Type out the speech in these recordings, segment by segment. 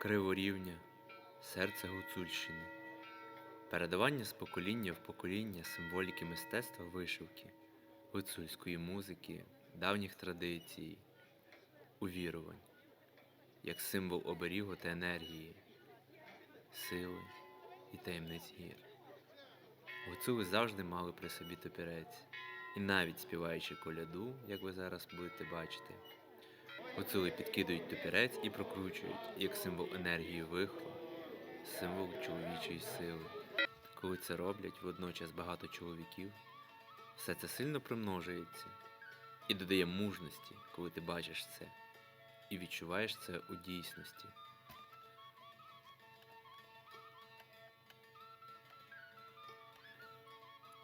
Криворівня, серце Гуцульщини. Передавання з покоління в покоління символіки мистецтва вишивки, гуцульської музики, давніх традицій, увірувань, як символ оберігу та енергії, сили і таємниць гір. Гуцули завжди мали при собі топірець, і навіть співаючи коляду, як ви зараз будете бачити, гуцули підкидують топірець і прокручують як символ енергії вихру, символ чоловічої сили. Коли це роблять водночас багато чоловіків, все це сильно примножується і додає мужності, коли ти бачиш це, і відчуваєш це у дійсності.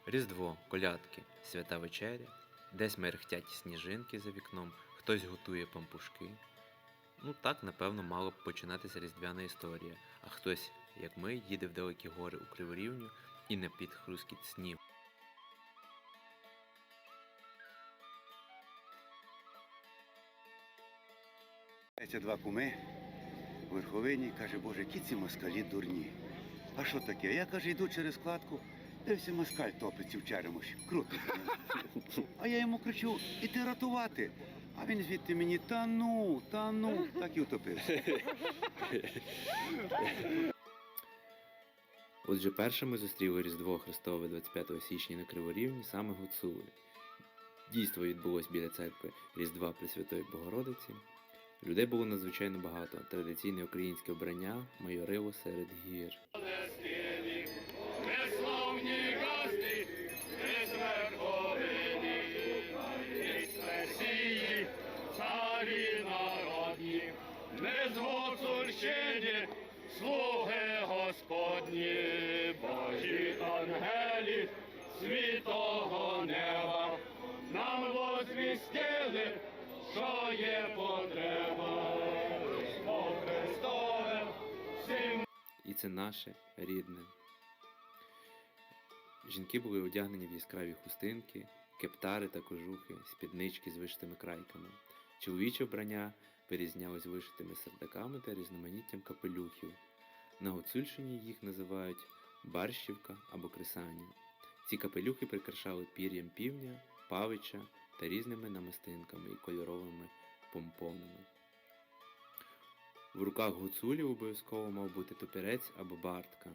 Різдво, колядки, свята вечеря, десь мерехтять сніжинки за вікном, хтось готує пампушки. Ну так, напевно, мала б починатися різдвяна історія, а хтось, як ми, їде в далекі гори у Криворівню і на під хрускіт снів. Ці два куми у верховині каже, Боже, які ці москалі дурні. А що таке? Я каже, йду через кладку, дився москаль топиться в черемоші. Круто. А я йому кричу, іди рятувати. А він звідти мені та ну, та ну, так і утопився. Отже, першими зустріли Різдво Христове 25 січня на Криворівні саме гуцули. Дійство відбулось біля церкви Різдва Пресвятої Богородиці. Людей було надзвичайно багато. Традиційне українське вбрання майорило серед гір. І це наше рідне. Жінки були одягнені в яскраві хустинки, кептари та кожухи, спіднички з вишитими крайками. Чоловіче вбрання вирізнялось вишитими сердаками та різноманіттям капелюхів. На Гуцульщині їх називають барщівка або кресання. Ці капелюхи прикрашали пір'ям півня, павича та різними намистинками і кольоровими помпонами. В руках гуцулів обов'язково мав бути топірець або бартка.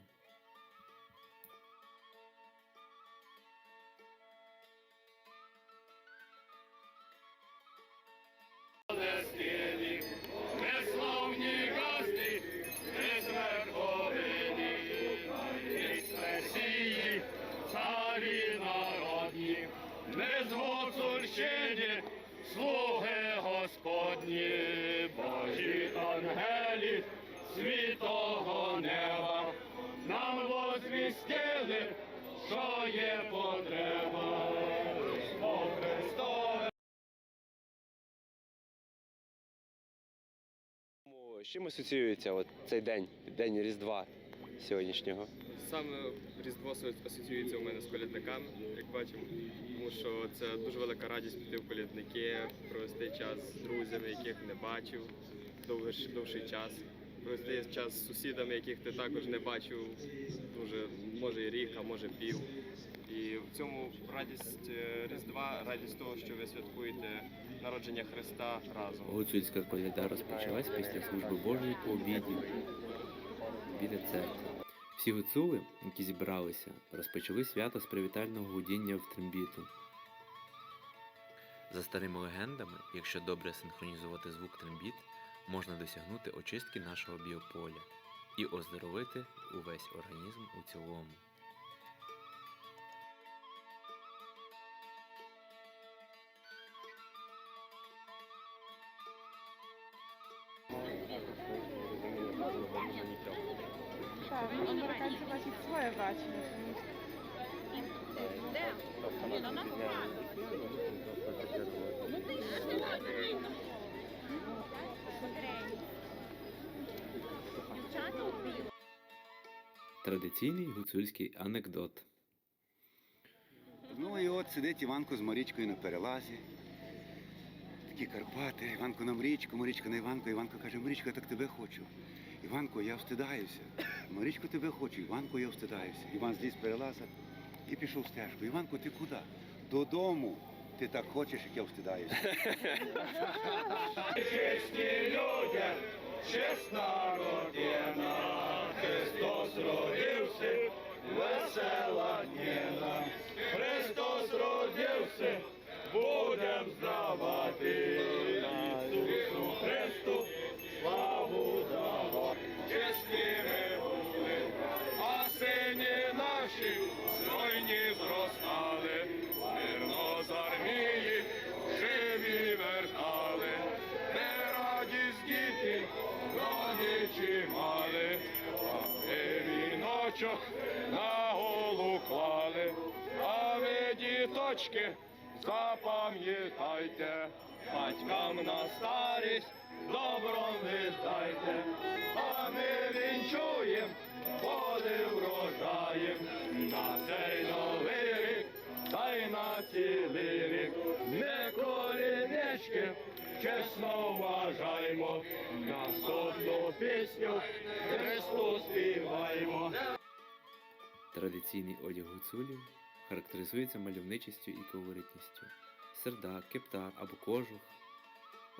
З чим асоціюється от цей день, день Різдва сьогоднішнього? Саме Різдво асоціюється у мене з колядниками, як бачимо, тому що це дуже велика радість піти в колядники, провести час з друзями, яких не бачив довгий, довший час, провести час з сусідами, яких ти також не бачив дуже, може і рік, а може пів. І в цьому радість е, Різдва, радість того, що ви святкуєте народження Христа разом. Гуцульська коляда розпочалась після служби Божої по обіді біля церкви. Всі гуцули, які зібралися, розпочали свято з привітального гудіння в трембіту. За старими легендами, якщо добре синхронізувати звук трембіт, можна досягнути очистки нашого біополя і оздоровити увесь організм у цілому. Tak, no Amerykanie właśnie swoje bacimy. Традиційний гуцульський анекдот. Ну і от сидить Іванко з Марічкою на перелазі. Дикі Карпати, Іванко на Мрічку, Мрічка на Іванко, Іванко каже, Мрічко, я так тебе хочу. Іванко, я встидаюся. Мрічко, тебе хочу, Іванко, я встидаюся. Іван зліз перелаза і пішов стежку. Іванко, ти куди? Додому. Ти так хочеш, як я встидаюся. Чесні люди, чесна родина, Христос родився, весела дніна. Христос родився, будем здавати діточки, запам'ятайте, батькам на старість добром віддайте, а ми вінчуєм, води врожаєм, на цей новий рік, та й на цілий рік, не колінечки, чесно вважаймо, наступну пісню Христу співаємо. Традиційний одяг гуцулів характеризується мальовничістю і колоритністю. Сердак, кептар або кожух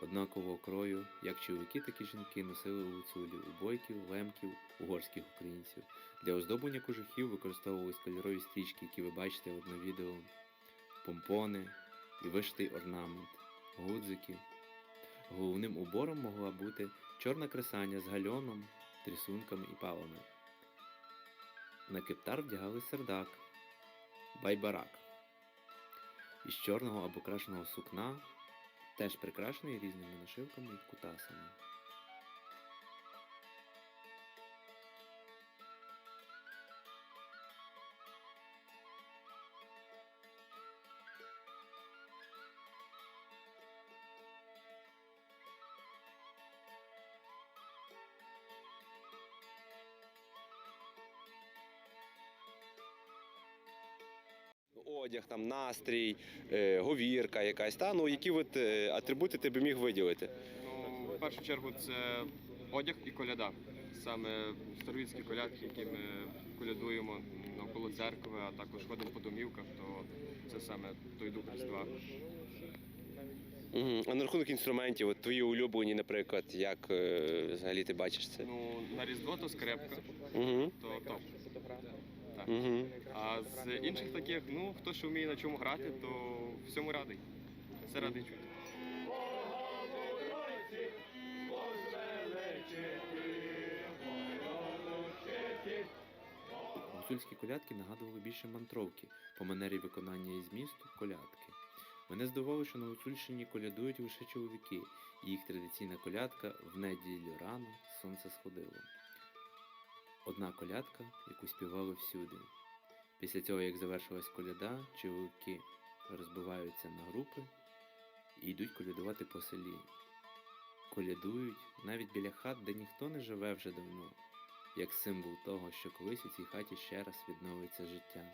однакового крою, як чоловіки, так і жінки носили у гуцулів, у бойків, лемків, угорських українців. Для оздоблення кожухів використовувались кольорові стрічки, які ви бачите от на відео, помпони і вишитий орнамент, гудзики. Головним убором могла бути чорна кресання з гальоном, трісунками і палами. На кептар вдягали сердак, байбарак. Із чорного або крашеного сукна, теж прикрашений різними нашивками і кутасами. Одяг, там, настрій, е, говірка якась, та? Ну, які от, е, атрибути ти би міг виділити? Ну, в першу чергу це одяг і коляда. Саме старовіцькі колядки, які ми колядуємо навколо церкви, а також ходимо по домівках, то це саме той дух Різдва. Угу. А на рахунок інструментів, от твої улюблені, наприклад, як е, взагалі ти бачиш це? Ну, на Різдво то скрепка, Угу. то топ. Так. Угу. А з інших таких, ну хто що вміє на чому грати, то всьому радий. Все радий чути. Гуцульські колядки нагадували більше мантровки по манері виконання із місту колядки. Мене здивувало, що на Гуцульщині колядують лише чоловіки, і їх традиційна колядка в неділю рано сонце сходило. Одна колядка, яку співали всюди. Після цього, як завершилась коляда, чоловіки розбиваються на групи і йдуть колядувати по селі. Колядують навіть біля хат, де ніхто не живе вже давно як символ того, що колись у цій хаті ще раз відновиться життя.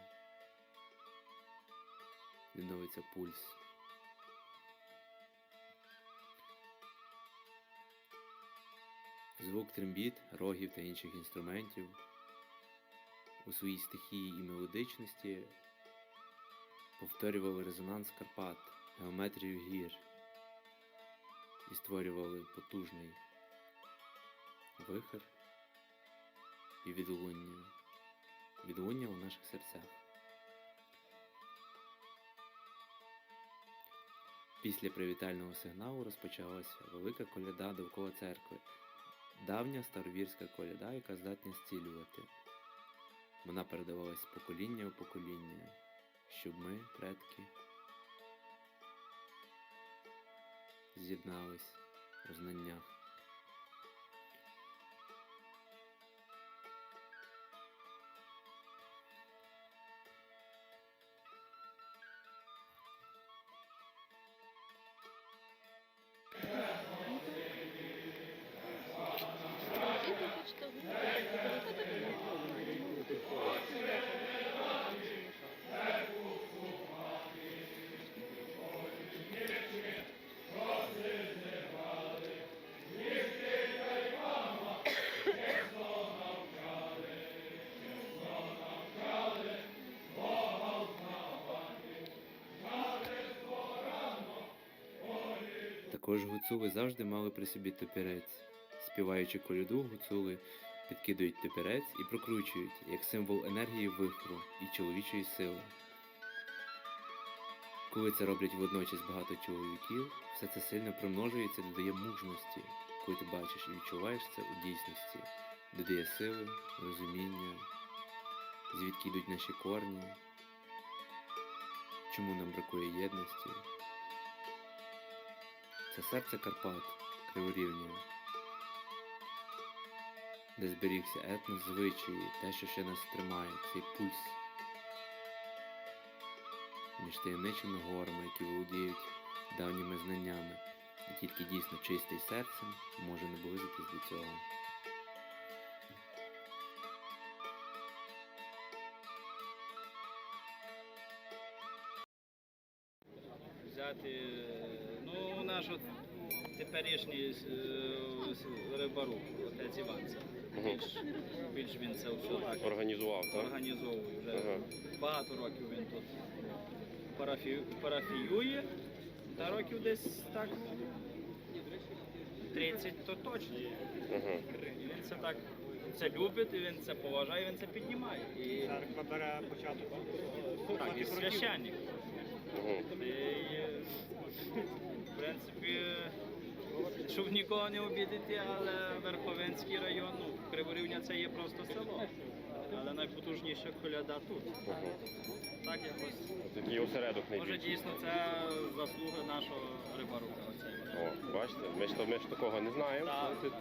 Відновиться пульс. Звук трембіт, рогів та інших інструментів у своїй стихії і мелодичності повторювали резонанс Карпат, геометрію гір і створювали потужний вихор і відлуння, відлуння у наших серцях. Після привітального сигналу розпочалася велика коляда довкола церкви, давня старовірська коляда, яка здатна зцілювати. Вона передавалась з покоління у покоління, щоб ми, предки, з'єднались у знаннях. Також гуцули завжди мали при собі топірець. Співаючи коляду, гуцули підкидують топірець і прокручують як символ енергії вихру і чоловічої сили. Коли це роблять водночас багато чоловіків, все це сильно примножується, додає мужності, коли ти бачиш і відчуваєш це у дійсності, додає сили, розуміння, звідки йдуть наші корні, чому нам бракує єдності. Це серце Карпат, Криворівня, де зберігся етнос, звичаї, те, що ще нас тримає, цей пульс між таємничими горами, які володіють давніми знаннями, і тільки дійсно чистий серцем може наблизитись до цього. Теперішній е, рибарук, отець Іван. Це. Більш, більш він це все Організував, так? організовує. Вже Ага. багато років він тут парафію, парафіює, та років десь так 30 то точно. Ага. І він це так це любить, і він це поважає, він це піднімає. І, Церква бере початок. так, і священник. Ага. І, в принципі, щоб нікого не обідати, але Верховенський район, ну, Криворівня це є просто село. Але найпотужніша коляда тут. Так якось. Такий осередок Може найбільший. дійсно це заслуга нашого рибарука. Оцей. О, бачите, ми ж, то- ми ж такого не знаємо. Так.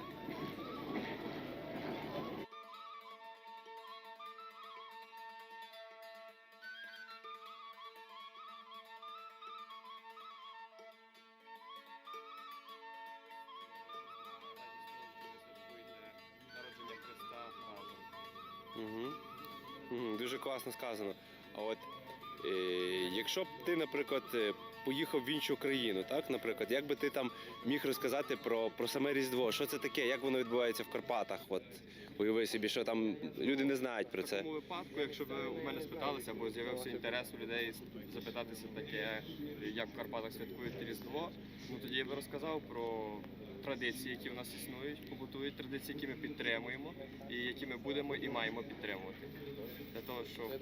Сказано. А от е, якщо б ти, наприклад, е, поїхав в іншу країну, так, наприклад, як би ти там міг розказати про, про саме Різдво? Що це таке? Як воно відбувається в Карпатах? От уяви собі, що там люди не знають про В це. такому випадку, якщо ви у мене спиталися, або з'явився інтерес у людей запитатися таке, як в Карпатах святкують Різдво, ну тоді я би розказав про традиції, які в нас існують, побутують традиції, які ми підтримуємо, і які ми будемо і маємо підтримувати. Для того, щоб е,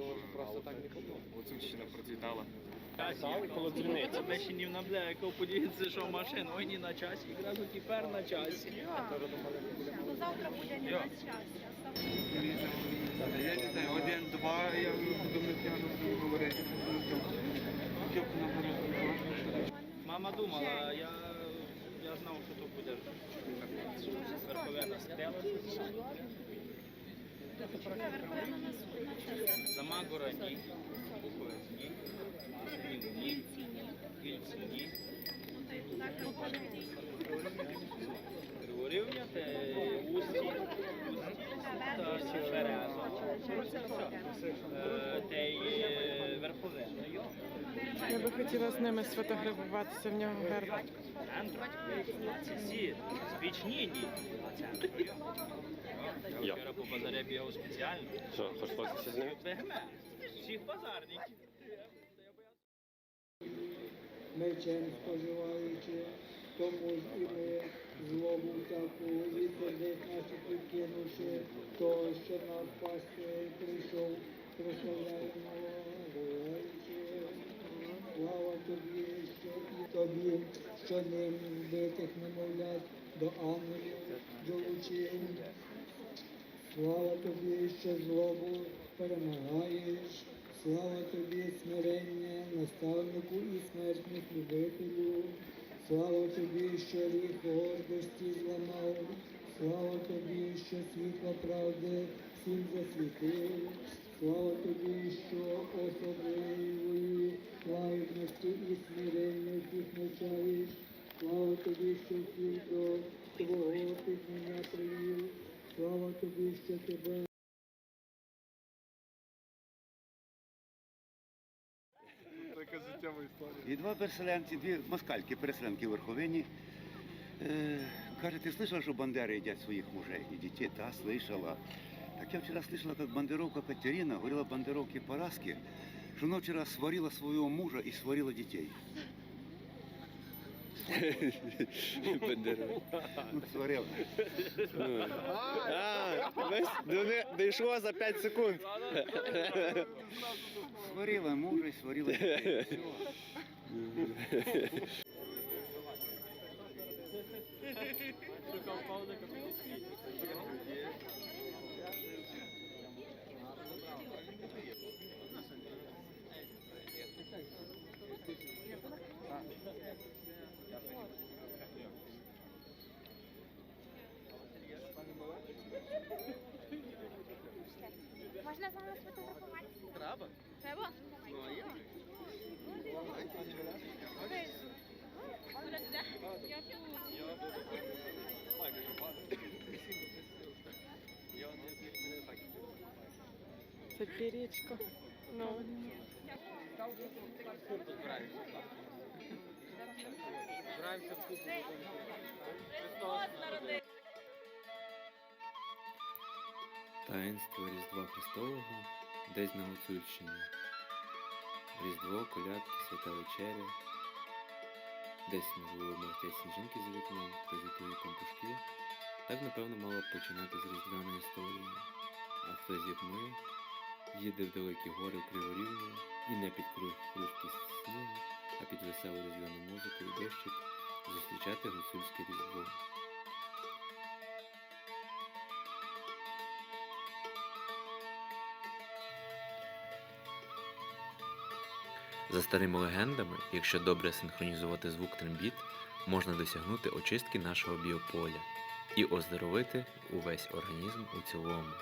Гуцульщина процвітала. Коло дзвіниці. Ми ще не наблякав, подивіться, що машина. Ой, не на часі, якраз тепер на часі. Ну, завтра буде не на часі. Я не знаю, один-два, я думаю, я не буду говорити. Мама думала, я, я знав, що то буде верховина стела. Верховина на суд на це. Замагора ні. Буковець ні. Синів ні. Вільці ні. Ну. Криворівня, те усті, усті та Сіферезо. Е, Те й е, верховина. Я би хотіла з ними сфотографуватися, в нього герб. Центр. Ці всі спічніні. Центр. Я. Вчора по базарі бігав спеціально. Що, хочеш фотографуватися з ними? Вегме. Всіх базарників. мечем споживаючи, тому ж і ми злобу таку від сердець наших відкинувши, того, що нас пасти прийшов, прославляємо, говорячи. Слава тобі, що і тобі, що ним вбитих немовлять до ангелів долучив. Слава тобі, що злобу перемагаєш, слава тобі, смирення, наставнику і смертних любителю, слава тобі, що ріг гордості зламав, слава тобі, що світло правди всім засвітив, слава тобі, що особливої лагідності і смирення всіх навчаєш, слава тобі, що всіх до твого пізнання привів Слава тобі, що тебе І два переселенці, дві москальки, переселенки в Верховині. Е, каже, ти слышала, що бандери їдять своїх мужей і дітей? Та, слышала. Так я вчора слышала, как бандеровка Катерина говорила бандеровке Параске, что она вчера сварила своего мужа и сварила детей. А, до не- дійшло за 5 секунд. Сварила мужа і сварила дітей. Всьо. Можна з вами сфотографуватися? Треба. Треба? Ну, а я? Це пірічко. Ну. Таїнство Різдва Христового десь на Гуцульщині. Різдво, колядки, свята вечеря. Десь, можливо, мерехтять сніжинки за вікном, хтось готує пампушки. Так, напевно, мало б починати з різдвяної історії. А хтось, як ми, їде в далекі гори в Криворівню і не під хрусткість снігу, а під веселу різдвяну музику і дощик зустрічати гуцульське різдво. За старими легендами, якщо добре синхронізувати звук трембіт, можна досягнути очистки нашого біополя і оздоровити увесь організм у цілому.